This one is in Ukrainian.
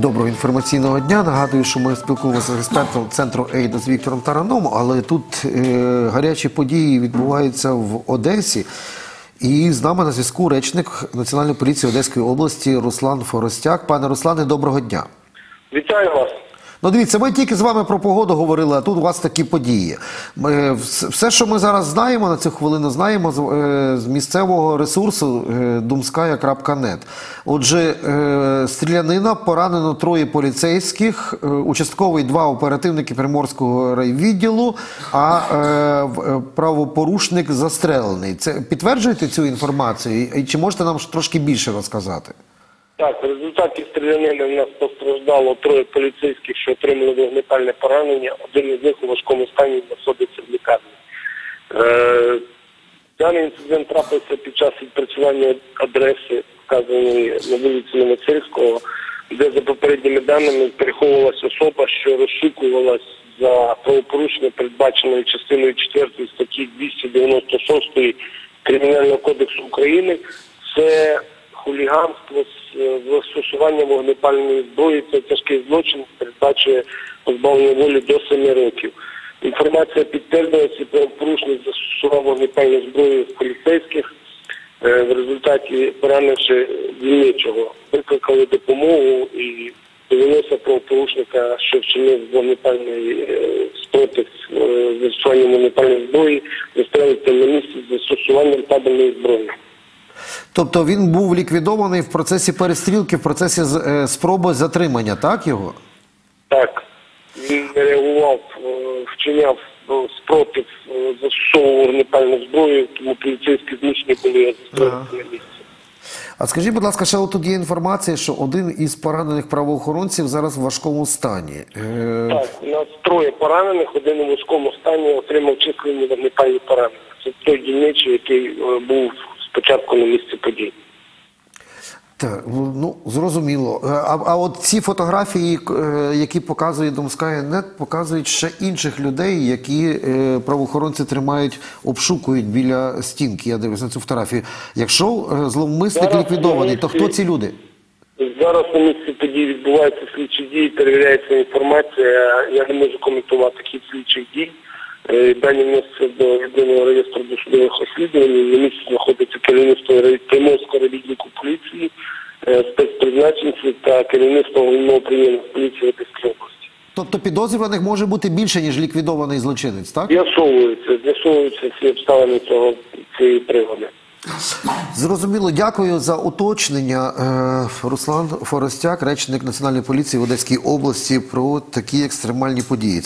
Доброго інформаційного дня. Нагадую, що ми спілкуємося з експертом центру Ейда з Віктором Тараном, але тут е, гарячі події відбуваються в Одесі. І з нами на зв'язку речник Національної поліції Одеської області Руслан Форостяк. Пане Руслане, доброго дня. Вітаю вас. Ну, дивіться, ми тільки з вами про погоду говорили, а тут у вас такі події. Ми, все, що ми зараз знаємо на цю хвилину, знаємо з, е, місцевого ресурсу е, думская.нет. Отже, е, стрілянина поранено троє поліцейських, е, участковий два оперативники Приморського райвідділу, а е, е, правопорушник застрелений. Це підтверджуєте цю інформацію? І чи можете нам трошки більше розказати? Так, в результаті стрілянини в нас постраждало троє поліцейських, що отримали вогнепальне поранення. Один із них у важкому стані знаходиться в лікарні. Е, даний інцидент трапився під час відпрацювання адреси, вказаної на вулиці Новоцирського, де за попередніми даними переховувалася особа, що розшукувалась за правопорушення, передбаченої частиною 4 статті 296 Кримінального кодексу України. Це хуліганство з е, застосуванням вогнепальної зброї. Це тяжкий злочин, передбачує позбавлення волі до 7 років. Інформація підтвердилася, правопорушник застосував вогнепальну зброю в поліцейських. Е, В результаті поранивши дільничого, викликали допомогу і довелося правопорушника, що вчинив вогнепальний е, спротив застосуванням вогнепальної зброї, застрелити на місці з застосуванням табельної зброї. Тобто він був ліквідований в процесі перестрілки, в процесі е, спроби затримання, так його? Так, він реагував, е, вчиняв е, спротив, застосовував вогнепальну зброю, тому поліцейські змушені були Ага. на місці. А скажіть, будь ласка, ще тут є інформація, що один із поранених правоохоронців зараз в важкому стані. Так, у нас троє поранених, один у важкому стані отримав численні вогнепальні поранення. Це той дільничий, який був спочатку на місці подій. так, ну зрозуміло. Е, А, а от ці фотографії, е, які показує Нет, показують ще інших людей, які е, правоохоронці тримають, обшукують біля стінки. Я дивлюся на цю фотографію. Якщо зловмисник Зараз ліквідований, то хто ці люди? Зараз на місці подій відбуваються слідчі дії, перевіряється інформація. Я не можу коментувати хід слідчих дій. Е, Дані вносяться до єдиного реєстру досудових розслідувань. На місці знаходиться керівництво Приморського відділку поліції, е, спецпризначенці та керівництво головного управління поліції Одеської області. Тобто підозрюваних може бути більше, ніж ліквідований злочинець, так? З'ясовуються, з'ясовуються всі обставини цього цієї пригоди. Зрозуміло, дякую за уточнення. Е, Руслан Форостяк, речник Національної поліції в Одеській області, про такі екстремальні події.